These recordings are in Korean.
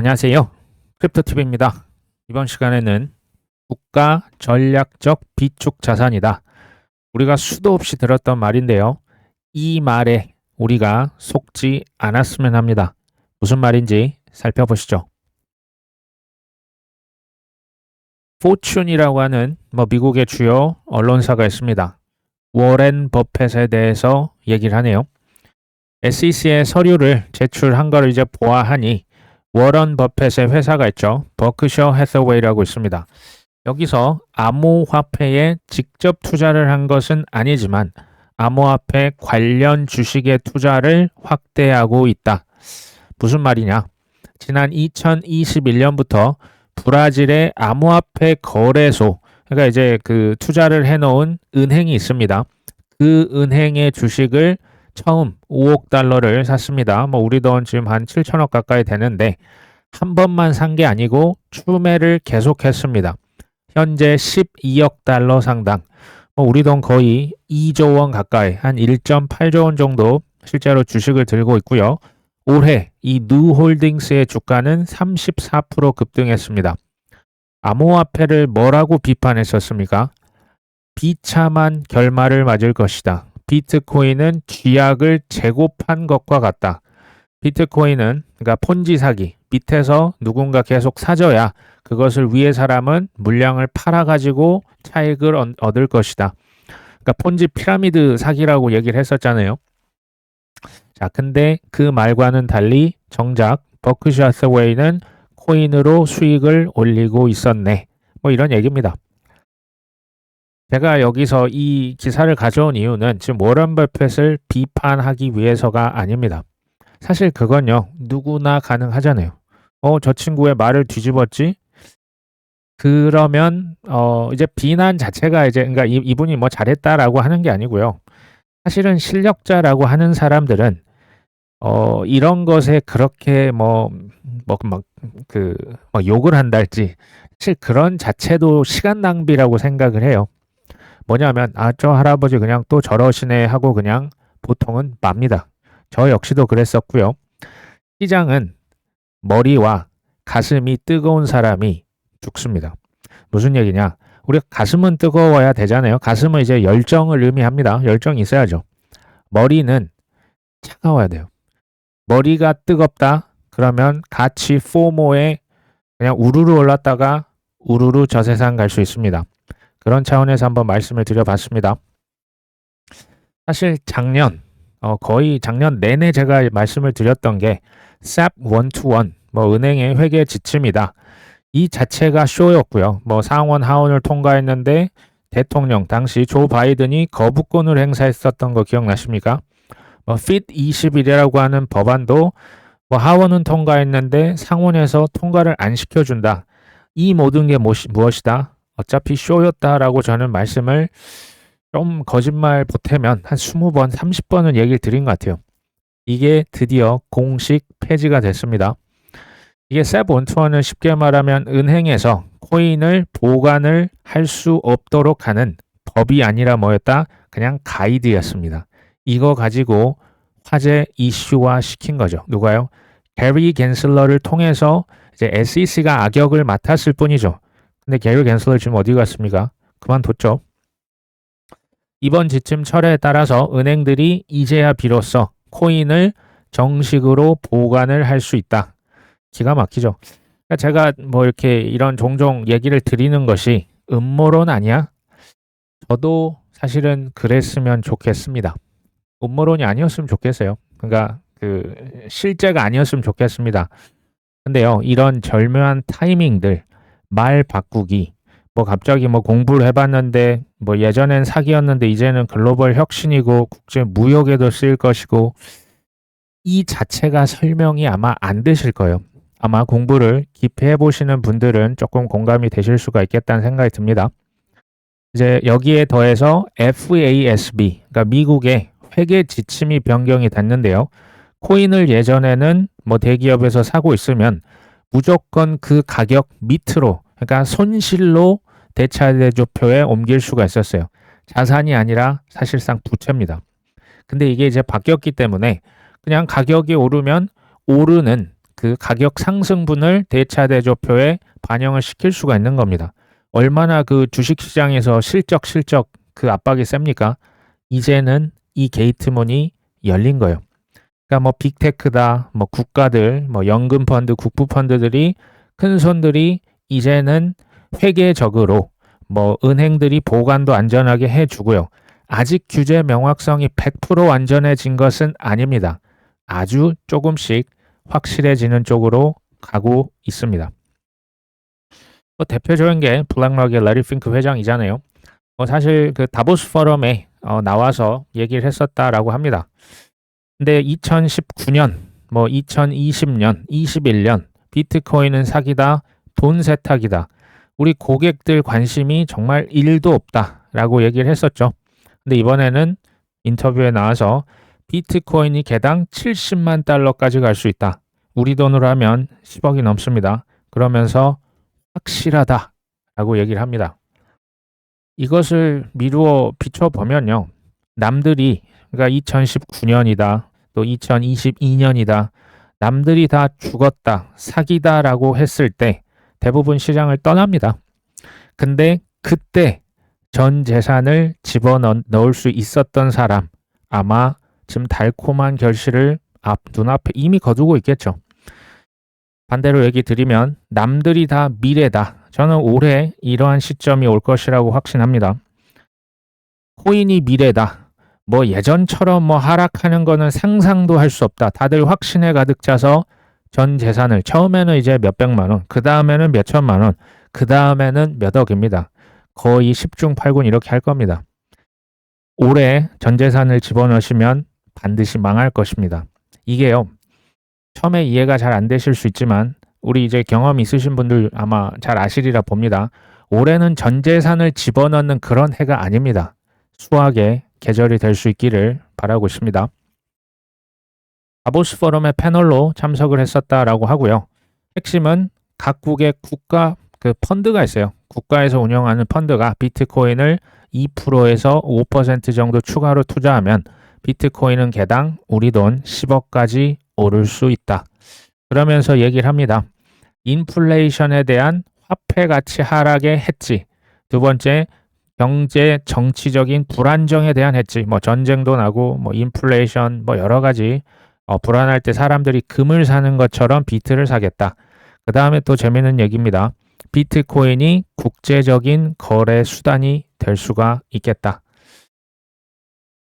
안녕하세요. 크립토TV입니다. 이번 시간에는 국가 전략적 비축 자산이다. 우리가 수도 없이 들었던 말인데요. 이 말에 우리가 속지 않았으면 합니다. 무슨 말인지 살펴보시죠. 포춘이라고 하는 뭐 미국의 주요 언론사가 있습니다. 워렌 버펫에 대해서 얘기를 하네요. SEC의 서류를 제출한 거를 이제 보아하니 워런 버펫의 회사가 있죠. 버크셔 해서웨이라고 있습니다. 여기서 암호화폐에 직접 투자를 한 것은 아니지만 암호화폐 관련 주식의 투자를 확대하고 있다. 무슨 말이냐? 지난 2021년부터 브라질의 암호화폐 거래소, 그러니까 이제 그 투자를 해놓은 은행이 있습니다. 그 은행의 주식을 처음 5억 달러를 샀습니다. 뭐 우리 돈 지금 한 7천억 가까이 되는데 한 번만 산 게 아니고 추매를 계속했습니다. 현재 12억 달러 상당. 뭐 우리 돈 거의 2조 원 가까이 한 1.8조 원 정도 실제로 주식을 들고 있고요. 올해 이 누홀딩스의 주가는 34% 급등했습니다. 암호화폐를 뭐라고 비판했었습니까? 비참한 결말을 맞을 것이다. 비트코인은 쥐약을 재고판 것과 같다. 비트코인은 그러니까 폰지 사기 밑에서 누군가 계속 사줘야 그것을 위에 사람은 물량을 팔아 가지고 차익을 얻을 것이다. 그러니까 폰지 피라미드 사기라고 얘기를 했었잖아요. 자, 근데 그 말과는 달리 정작 버크셔 스웨이는 코인으로 수익을 올리고 있었네. 뭐 이런 얘기입니다. 제가 여기서 이 기사를 가져온 이유는 지금 워런 버핏을 비판하기 위해서가 아닙니다. 사실 그건요, 누구나 가능하잖아요. 어, 저 친구의 말을 뒤집었지? 그러면, 어, 이제 비난 자체가 이제, 그러니까 이, 이분이 뭐 잘했다라고 하는 게 아니고요. 사실은 실력자라고 하는 사람들은, 어, 이런 것에 그렇게 뭐, 뭐, 막, 그, 막 욕을 한달지, 사실 그런 자체도 시간 낭비라고 생각을 해요. 뭐냐면 아 저 할아버지 그냥 또 저러시네 하고 그냥 보통은 맙니다. 저 역시도 그랬었고요. 시장은 머리와 가슴이 뜨거운 사람이 죽습니다. 무슨 얘기냐? 우리 가슴은 뜨거워야 되잖아요. 가슴은 이제 열정을 의미합니다. 열정이 있어야죠. 머리는 차가워야 돼요. 머리가 뜨겁다? 그러면 같이 포모에 그냥 우르르 올랐다가 우르르 저 세상 갈 수 있습니다. 그런 차원에서 한번 말씀을 드려봤습니다. 사실 작년 어, 거의 작년 내내 제가 말씀을 드렸던 게 SAP 121, 뭐 은행의 회계 지침이다. 이 자체가 쇼였고요. 뭐 상원 하원을 통과했는데 대통령 당시 조 바이든이 거부권을 행사했었던 거 기억나십니까? 뭐 FIT 21이라고 하는 법안도 뭐 하원은 통과했는데 상원에서 통과를 안 시켜준다. 이 모든 게 무엇이다? 어차피 쇼였다라고 저는 말씀을 좀 거짓말 보태면 한 20번, 30번은 얘기를 드린 것 같아요. 이게 드디어 공식 폐지가 됐습니다. 이게 셉 원투원은 쉽게 말하면 은행에서 코인을 보관을 할 수 없도록 하는 법이 아니라 뭐였다? 그냥 가이드였습니다. 이거 가지고 화제 이슈화 시킨 거죠. 누가요? 게리 겐슬러를 통해서 이제 SEC가 악역을 맡았을 뿐이죠. 근데 게리 겐슬러 지금 어디 갔습니까? 그만뒀죠. 이번 지침 철회에 따라서 은행들이 이제야 비로소 코인을 정식으로 보관을 할 수 있다. 기가 막히죠. 그러니까 제가 뭐 이렇게 이런 종종 얘기를 드리는 것이 음모론 아니야? 저도 사실은 그랬으면 좋겠습니다. 음모론이 아니었으면 좋겠어요. 그러니까 그 실제가 아니었으면 좋겠습니다. 근데요, 이런 절묘한 타이밍들, 말 바꾸기, 뭐 갑자기 뭐 공부를 해봤는데 뭐 예전엔 사기였는데 이제는 글로벌 혁신이고 국제 무역에도 쓰일 것이고 이 자체가 설명이 아마 안 되실 거예요. 아마 공부를 깊이 해보시는 분들은 조금 공감이 되실 수가 있겠다는 생각이 듭니다. 이제 여기에 더해서 FASB, 그러니까 미국의 회계 지침이 변경이 됐는데요. 코인을 예전에는 뭐 대기업에서 사고 있으면 무조건 그 가격 밑으로 그러니까 손실로 대차대조표에 옮길 수가 있었어요. 자산이 아니라 사실상 부채입니다. 근데 이게 이제 바뀌었기 때문에 그냥 가격이 오르면 오르는 그 가격 상승분을 대차대조표에 반영을 시킬 수가 있는 겁니다. 얼마나 그 주식시장에서 실적 실적 그 압박이 셉니까? 이제는 이 게이트문이 열린 거예요. 그러니까 뭐 빅테크다, 뭐 국가들, 뭐 연금 펀드, 국부 펀드들이 큰 손들이 이제는 회계적으로 뭐 은행들이 보관도 안전하게 해 주고요. 아직 규제 명확성이 100% 완전해진 것은 아닙니다. 아주 조금씩 확실해지는 쪽으로 가고 있습니다. 뭐 대표적인 게 블랙락의 라리 핑크 회장이잖아요. 뭐 사실 그 다보스 포럼에 어 나와서 얘기를 했었다라고 합니다. 근데 2019년, 뭐 2020년, 21년 비트코인은 사기다, 돈 세탁이다. 우리 고객들 관심이 정말 1도 없다라고 얘기를 했었죠. 근데 이번에는 인터뷰에 나와서 비트코인이 개당 70만 달러까지 갈 수 있다. 우리 돈으로 하면 10억이 넘습니다. 그러면서 확실하다 라고 얘기를 합니다. 이것을 미루어 비춰보면요. 남들이 그러니까 2019년이다. 또 2022년이다. 남들이 다 죽었다. 사기다라고 했을 때 대부분 시장을 떠납니다. 근데 그때 전 재산을 집어넣을 수 있었던 사람 아마 지금 달콤한 결실을 앞 눈앞에 이미 거두고 있겠죠. 반대로 얘기 드리면 남들이 다 미래다. 저는 올해 이러한 시점이 올 것이라고 확신합니다. 코인이 미래다. 뭐 예전처럼 뭐 하락하는 거는 상상도 할 수 없다. 다들 확신에 가득 차서 전 재산을 처음에는 이제 몇백만 원, 그 다음에는 몇천만 원, 그 다음에는 몇 억입니다. 거의 10중 8군 이렇게 할 겁니다. 올해 전 재산을 집어넣으시면 반드시 망할 것입니다. 이게요. 처음에 이해가 잘 안 되실 수 있지만 우리 이제 경험 있으신 분들 아마 잘 아시리라 봅니다. 올해는 전 재산을 집어넣는 그런 해가 아닙니다. 수학의 계절이 될 수 있기를 바라고 있습니다. 아보스 포럼의 패널로 참석을 했었다라고 하고요. 핵심은 각국의 국가 그 펀드가 있어요. 국가에서 운영하는 펀드가 비트코인을 2%에서 5% 정도 추가로 투자하면 비트코인은 개당 우리 돈 10억까지 오를 수 있다. 그러면서 얘기를 합니다. 인플레이션에 대한 화폐 가치 하락의 해지. 두 번째, 경제 정치적인 불안정에 대한 해지. 뭐 전쟁도 나고 뭐 인플레이션 뭐 여러 가지 어, 불안할 때 사람들이 금을 사는 것처럼 비트를 사겠다. 그 다음에 또 재미있는 얘기입니다. 비트코인이 국제적인 거래 수단이 될 수가 있겠다.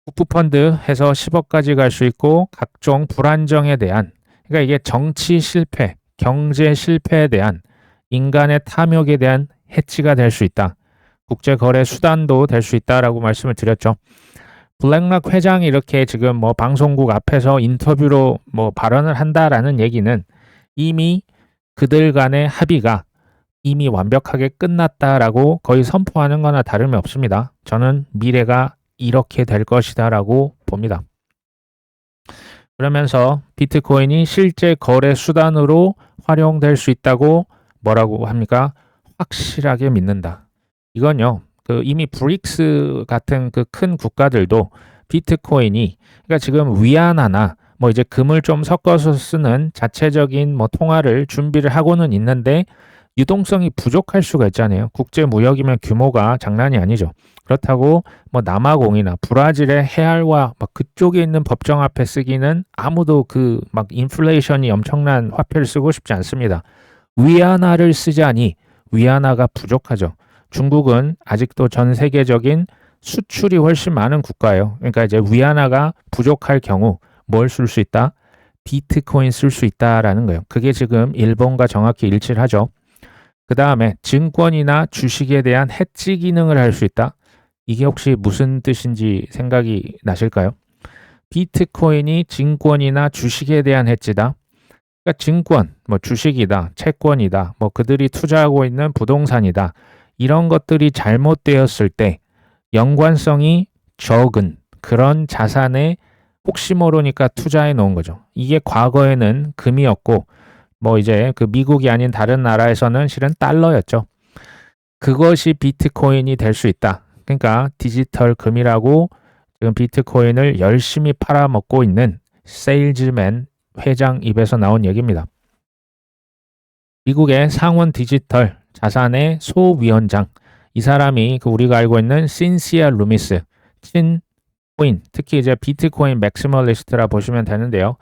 국부펀드 해서 10억까지 갈 수 있고 각종 불안정에 대한 그러니까 이게 정치 실패, 경제 실패에 대한 인간의 탐욕에 대한 해치가 될 수 있다. 국제 거래 수단도 될 수 있다라고 말씀을 드렸죠. 블랙락 회장이 이렇게 지금 뭐 방송국 앞에서 인터뷰로 뭐 발언을 한다라는 얘기는 이미 그들 간의 합의가 이미 완벽하게 끝났다라고 거의 선포하는 거나 다름이 없습니다. 저는 미래가 이렇게 될 것이다라고 봅니다. 그러면서 비트코인이 실제 거래 수단으로 활용될 수 있다고 뭐라고 합니까? 확실하게 믿는다. 이건요. 그 이미 브릭스 같은 그 큰 국가들도 비트코인이 그러니까 지금 위안화나 뭐 이제 금을 좀 섞어서 쓰는 자체적인 뭐 통화를 준비를 하고는 있는데 유동성이 부족할 수가 있잖아요. 국제 무역이면 규모가 장난이 아니죠. 그렇다고 뭐 남아공이나 브라질의 해알과 막 그쪽에 있는 법정 앞에 쓰기는 아무도 그 막 인플레이션이 엄청난 화폐를 쓰고 싶지 않습니다. 위안화를 쓰자니 위안화가 부족하죠. 중국은 아직도 전 세계적인 수출이 훨씬 많은 국가예요. 그러니까 이제 위안화가 부족할 경우 뭘 쓸 수 있다? 비트코인 쓸 수 있다라는 거예요. 그게 지금 일본과 정확히 일치를 하죠. 그 다음에 증권이나 주식에 대한 해지 기능을 할 수 있다. 이게 혹시 무슨 뜻인지 생각이 나실까요? 비트코인이 증권이나 주식에 대한 해지다. 그러니까 증권, 뭐 주식이다, 채권이다, 뭐 그들이 투자하고 있는 부동산이다. 이런 것들이 잘못되었을 때 연관성이 적은 그런 자산에 혹시 모르니까 투자해 놓은 거죠. 이게 과거에는 금이었고 뭐 이제 그 미국이 아닌 다른 나라에서는 실은 달러였죠. 그것이 비트코인이 될 수 있다. 그러니까 디지털 금이라고 지금 비트코인을 열심히 팔아먹고 있는 세일즈맨 회장 입에서 나온 얘기입니다. 미국의 상원 디지털 자산의 소위원장 이 사람이 그 우리가 알고 있는 신시아 루미스 친 코인 특히 이제 비트코인 맥시멀리스트라 보시면 되는데요.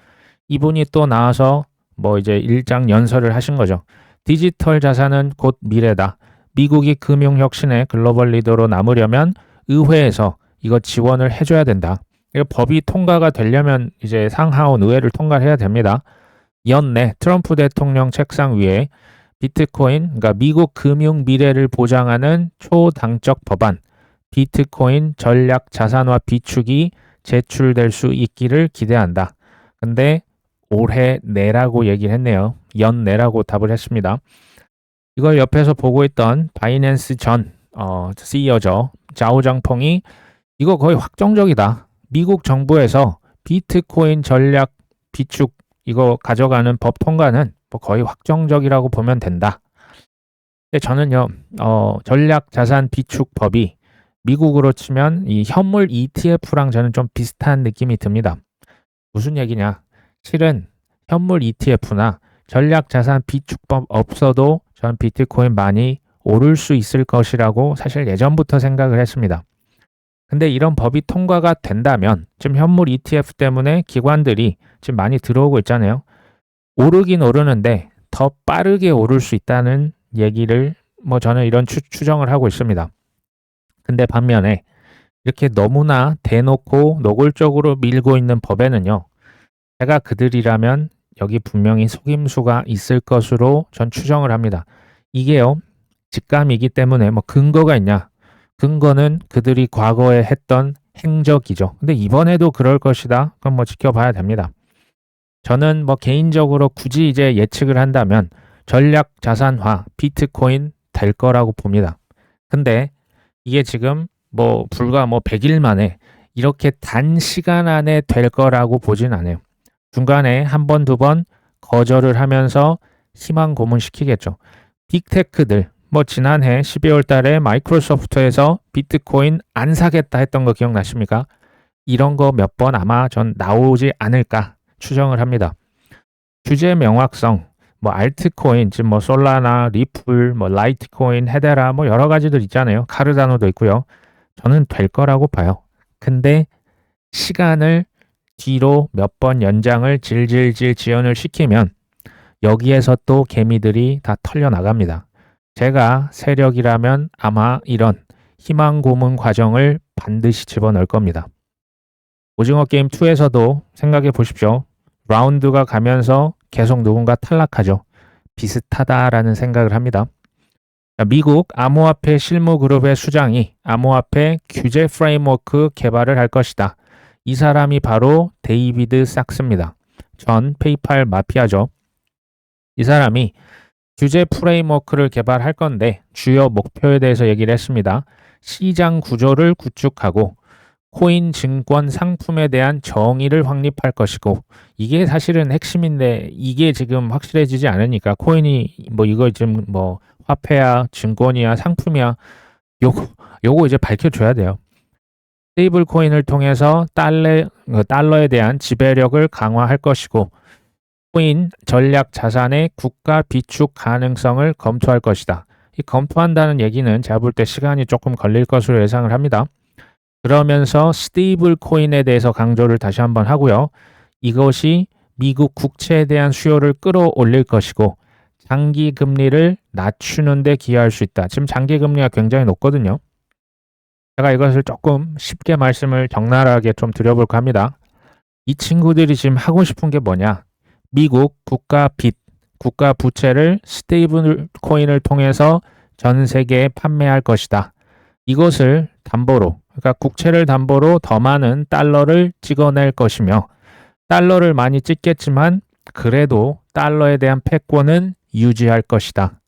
이분이 또 나와서 뭐 이제 일장 연설을 하신 거죠. 디지털 자산은 곧 미래다. 미국이 금융 혁신의 글로벌 리더로 남으려면 의회에서 이거 지원을 해줘야 된다. 법이 통과가 되려면 이제 상하원 의회를 통과해야 됩니다. 연내 트럼프 대통령 책상 위에 비트코인, 그러니까 미국 금융 미래를 보장하는 초당적 법안, 비트코인 전략 자산화 비축이 제출될 수 있기를 기대한다. 근데 올해 내라고 얘기를 했네요. 연내라고 답을 했습니다. 이걸 옆에서 보고 있던 바이낸스 전 어, CEO죠. 자오장펑이 이거 거의 확정적이다. 미국 정부에서 비트코인 전략 비축 이거 가져가는 법 통과는 뭐 거의 확정적이라고 보면 된다. 근데 저는요, 어, 전략 자산 비축법이 미국으로 치면 이 현물 ETF랑 저는 좀 비슷한 느낌이 듭니다. 무슨 얘기냐? 실은 현물 ETF나 전략 자산 비축법 없어도 전 비트코인 많이 오를 수 있을 것이라고 사실 예전부터 생각을 했습니다. 근데 이런 법이 통과가 된다면 지금 현물 ETF 때문에 기관들이 지금 많이 들어오고 있잖아요. 오르긴 오르는데 더 빠르게 오를 수 있다는 얘기를 뭐 저는 이런 추, 추정을 하고 있습니다. 근데 반면에 이렇게 너무나 대놓고 노골적으로 밀고 있는 법에는요. 제가 그들이라면 여기 분명히 속임수가 있을 것으로 전 추정을 합니다. 이게요. 직감이기 때문에 뭐 근거가 있냐? 근거는 그들이 과거에 했던 행적이죠. 근데 이번에도 그럴 것이다. 그럼 뭐 지켜봐야 됩니다. 저는 뭐 개인적으로 굳이 이제 예측을 한다면 전략 자산화 비트코인 될 거라고 봅니다. 근데 이게 지금 뭐 불과 뭐 100일 만에 이렇게 단시간 안에 될 거라고 보진 않아요. 중간에 한 번, 두 번 거절을 하면서 희망 고문시키겠죠. 빅테크들, 뭐 지난해 12월 달에 마이크로소프트에서 비트코인 안 사겠다 했던 거 기억나십니까? 이런 거 몇 번 아마 전 나오지 않을까 추정을 합니다. 규제 명확성, 뭐 알트코인, 지금 뭐 솔라나, 리플, 뭐 라이트코인, 헤데라 뭐 여러 가지들 있잖아요. 카르다노도 있고요. 저는 될 거라고 봐요. 근데 시간을 뒤로 몇 번 연장을 질질질 지연을 시키면 여기에서 또 개미들이 다 털려 나갑니다. 제가 세력이라면 아마 이런 희망 고문 과정을 반드시 집어넣을 겁니다. 오징어 게임 2에서도 생각해 보십시오. 라운드가 가면서 계속 누군가 탈락하죠. 비슷하다라는 생각을 합니다. 미국 암호화폐 실무 그룹의 수장이 암호화폐 규제 프레임워크 개발을 할 것이다. 이 사람이 바로 데이비드 삭스입니다. 전 페이팔 마피아죠. 이 사람이 규제 프레임워크를 개발할 건데 주요 목표에 대해서 얘기를 했습니다. 시장 구조를 구축하고 코인 증권 상품에 대한 정의를 확립할 것이고 이게 사실은 핵심인데 이게 지금 확실해지지 않으니까 코인이 뭐 이거 지금 뭐 화폐야 증권이야 상품이야 요거 요거 이제 밝혀줘야 돼요. 스테이블 코인을 통해서 달러, 그 달러에 대한 지배력을 강화할 것이고 코인 전략 자산의 국가 비축 가능성을 검토할 것이다. 이 검토한다는 얘기는 제가 볼 때 시간이 조금 걸릴 것으로 예상을 합니다. 그러면서 스테이블 코인에 대해서 강조를 다시 한번 하고요. 이것이 미국 국채에 대한 수요를 끌어올릴 것이고 장기 금리를 낮추는 데 기여할 수 있다. 지금 장기 금리가 굉장히 높거든요. 제가 이것을 조금 쉽게 말씀을 적나라하게 좀 드려볼까 합니다. 이 친구들이 지금 하고 싶은 게 뭐냐? 미국 국가 빚, 국가 부채를 스테이블 코인을 통해서 전 세계에 판매할 것이다. 이것을 담보로 그러니까 국채를 담보로 더 많은 달러를 찍어낼 것이며 달러를 많이 찍겠지만 그래도 달러에 대한 패권은 유지할 것이다.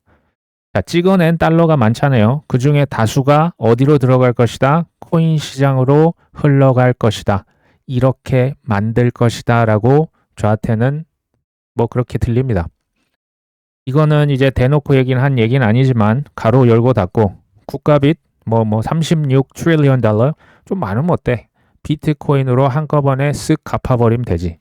자, 찍어낸 달러가 많잖아요. 그 중에 다수가 어디로 들어갈 것이다? 코인 시장으로 흘러갈 것이다. 이렇게 만들 것이다. 라고 저한테는 뭐 그렇게 들립니다. 이거는 이제 대놓고 얘기는 한 얘기는 아니지만 가로 열고 닫고 국가 빚 뭐, 뭐, 36 트릴리언 달러? 좀 많으면 어때? 비트코인으로 한꺼번에 쓱 갚아버리면 되지.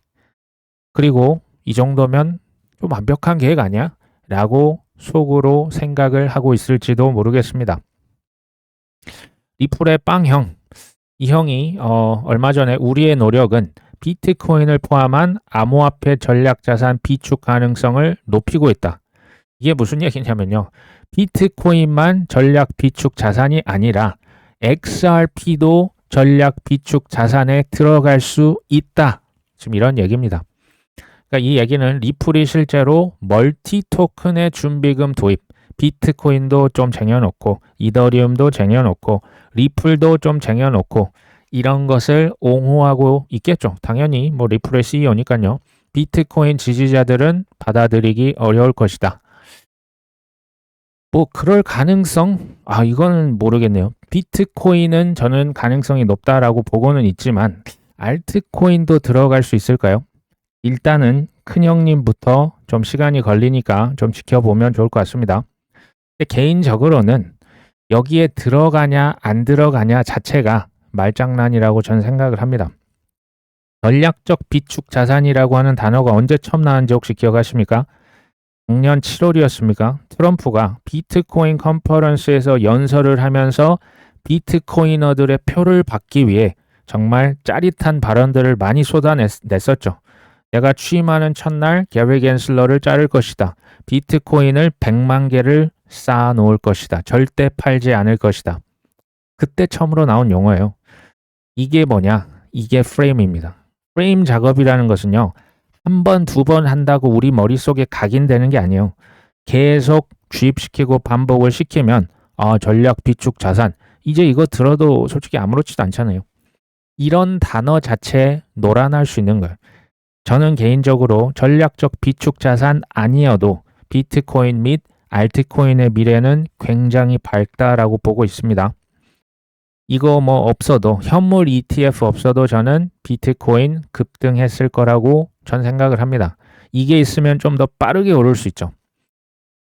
그리고 이 정도면 좀 완벽한 계획 아니야? 라고 속으로 생각을 하고 있을지도 모르겠습니다. 리플의 빵형, 이 형이 어, 얼마 전에 우리의 노력은 비트코인을 포함한 암호화폐 전략 자산 비축 가능성을 높이고 있다. 이게 무슨 얘기냐면요. 비트코인만 전략 비축 자산이 아니라 XRP도 전략 비축 자산에 들어갈 수 있다. 지금 이런 얘기입니다. 그러니까 이 얘기는 리플이 실제로 멀티 토큰의 준비금 도입, 비트코인도 좀 쟁여놓고, 이더리움도 쟁여놓고, 리플도 좀 쟁여놓고, 이런 것을 옹호하고 있겠죠. 당연히 뭐 리플의 CEO니까요. 비트코인 지지자들은 받아들이기 어려울 것이다. 뭐 그럴 가능성 아 이거는 모르겠네요. 비트코인은 저는 가능성이 높다라고 보고는 있지만 알트코인도 들어갈 수 있을까요? 일단은 큰 형님부터 좀 시간이 걸리니까 좀 지켜보면 좋을 것 같습니다. 개인적으로는 여기에 들어가냐 안 들어가냐 자체가 말장난이라고 저는 생각을 합니다. 전략적 비축 자산이라고 하는 단어가 언제 처음 나왔는지 혹시 기억하십니까? 작년 7월이었습니까? 트럼프가 비트코인 컨퍼런스에서 연설을 하면서 비트코이너들의 표를 받기 위해 정말 짜릿한 발언들을 많이 쏟아냈었죠. 내가 취임하는 첫날 게리 겐슬러를 자를 것이다. 비트코인을 100만 개를 쌓아 놓을 것이다. 절대 팔지 않을 것이다. 그때 처음으로 나온 용어예요. 이게 뭐냐? 이게 프레임입니다. 프레임 작업이라는 것은요. 한 번, 두 번 한다고 우리 머릿속에 각인되는 게 아니에요. 계속 주입시키고 반복을 시키면 아, 전략 비축 자산. 이제 이거 들어도 솔직히 아무렇지도 않잖아요. 이런 단어 자체에 노란할 수 있는 거예요. 저는 개인적으로 전략적 비축 자산 아니어도 비트코인 및 알트코인의 미래는 굉장히 밝다라고 보고 있습니다. 이거 뭐 없어도 현물 ETF 없어도 저는 비트코인 급등했을 거라고 전 생각을 합니다. 이게 있으면 좀 더 빠르게 오를 수 있죠.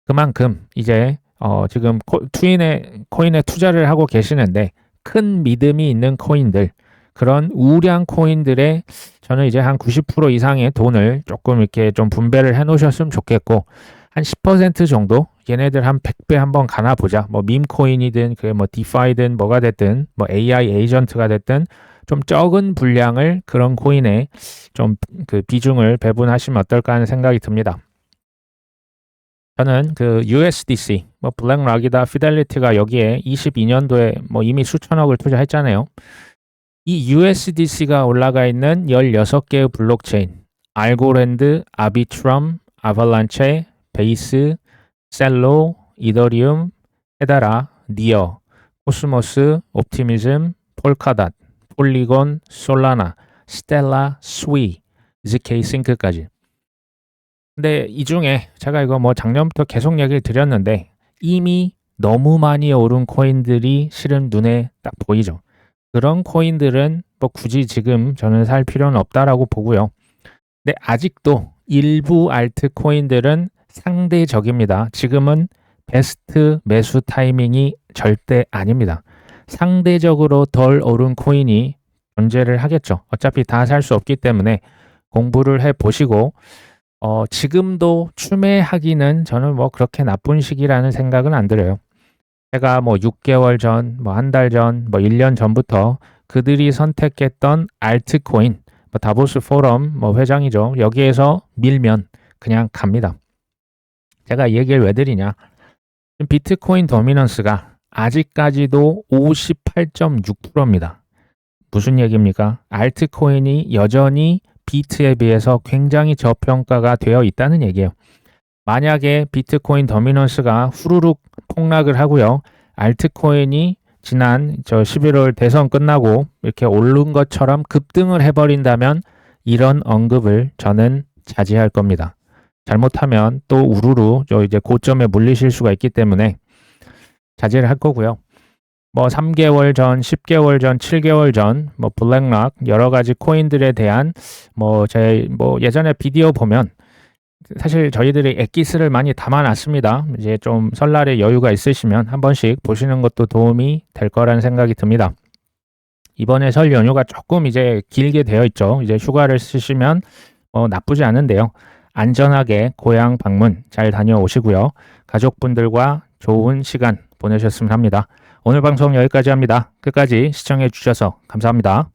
그만큼 이제 어 지금 코, 투인에 코인에 투자를 하고 계시는데 큰 믿음이 있는 코인들 그런 우량 코인들의 저는 이제 한 90% 이상의 돈을 조금 이렇게 좀 분배를 해 놓으셨으면 좋겠고 한 10% 정도 얘네들 한 100배 한번 가나 보자. 뭐 밈코인이든 그게 뭐 디파이든 뭐가 됐든 뭐 AI 에이전트가 됐든 좀 적은 분량을 그런 코인에 좀 그 비중을 배분하시면 어떨까 하는 생각이 듭니다. 저는 그 USDC, 뭐 블랙락이다, 피델리티가 여기에 22년도에 뭐 이미 수천억을 투자했잖아요. 이 USDC가 올라가 있는 16개의 블록체인, 알고랜드, 아비트럼, 아발란체, 베이스, 셀로, 이더리움, 헤다라, 니어, 코스모스, 옵티미즘, 폴카닷, 폴리곤, 솔라나, 스텔라, 스위, ZK-싱크까지. 근데 이 중에 제가 이거 뭐 작년부터 계속 얘기를 드렸는데 이미 너무 많이 오른 코인들이 실은 눈에 딱 보이죠. 그런 코인들은 뭐 굳이 지금 저는 살 필요는 없다라고 보고요. 근데 아직도 일부 알트 코인들은 상대적입니다. 지금은 베스트 매수 타이밍이 절대 아닙니다. 상대적으로 덜 오른 코인이 존재를 하겠죠. 어차피 다 살 수 없기 때문에 공부를 해 보시고 어, 지금도 추매하기는 저는 뭐 그렇게 나쁜 시기라는 생각은 안 들어요. 제가 뭐 6개월 전, 뭐 한 달 전, 뭐 1년 전부터 그들이 선택했던 알트코인, 뭐 다보스 포럼 뭐 회장이죠. 여기에서 밀면 그냥 갑니다. 제가 이 얘기를 왜 드리냐? 비트코인 도미넌스가 아직까지도 58.6%입니다. 무슨 얘기입니까? 알트코인이 여전히 비트에 비해서 굉장히 저평가가 되어 있다는 얘기예요. 만약에 비트코인 더미넌스가 후루룩 폭락을 하고요. 알트코인이 지난 저 11월 대선 끝나고 이렇게 오른 것처럼 급등을 해버린다면 이런 언급을 저는 자제할 겁니다. 잘못하면 또 우르르 저 이제 고점에 물리실 수가 있기 때문에 자제를 할 거고요. 뭐 3개월 전, 10개월 전, 7개월 전, 뭐 블랙락 여러 가지 코인들에 대한 뭐 제뭐 예전에 비디오 보면 사실 저희들이 엑기스를 많이 담아놨습니다. 이제 좀 설날에 여유가 있으시면 한 번씩 보시는 것도 도움이 될 거라는 생각이 듭니다. 이번에 설 연휴가 조금 이제 길게 되어 있죠. 이제 휴가를 쓰시면 뭐 나쁘지 않은데요. 안전하게 고향 방문 잘 다녀오시고요. 가족분들과 좋은 시간 보내셨으면 합니다. 오늘 방송 여기까지 합니다. 끝까지 시청해 주셔서 감사합니다.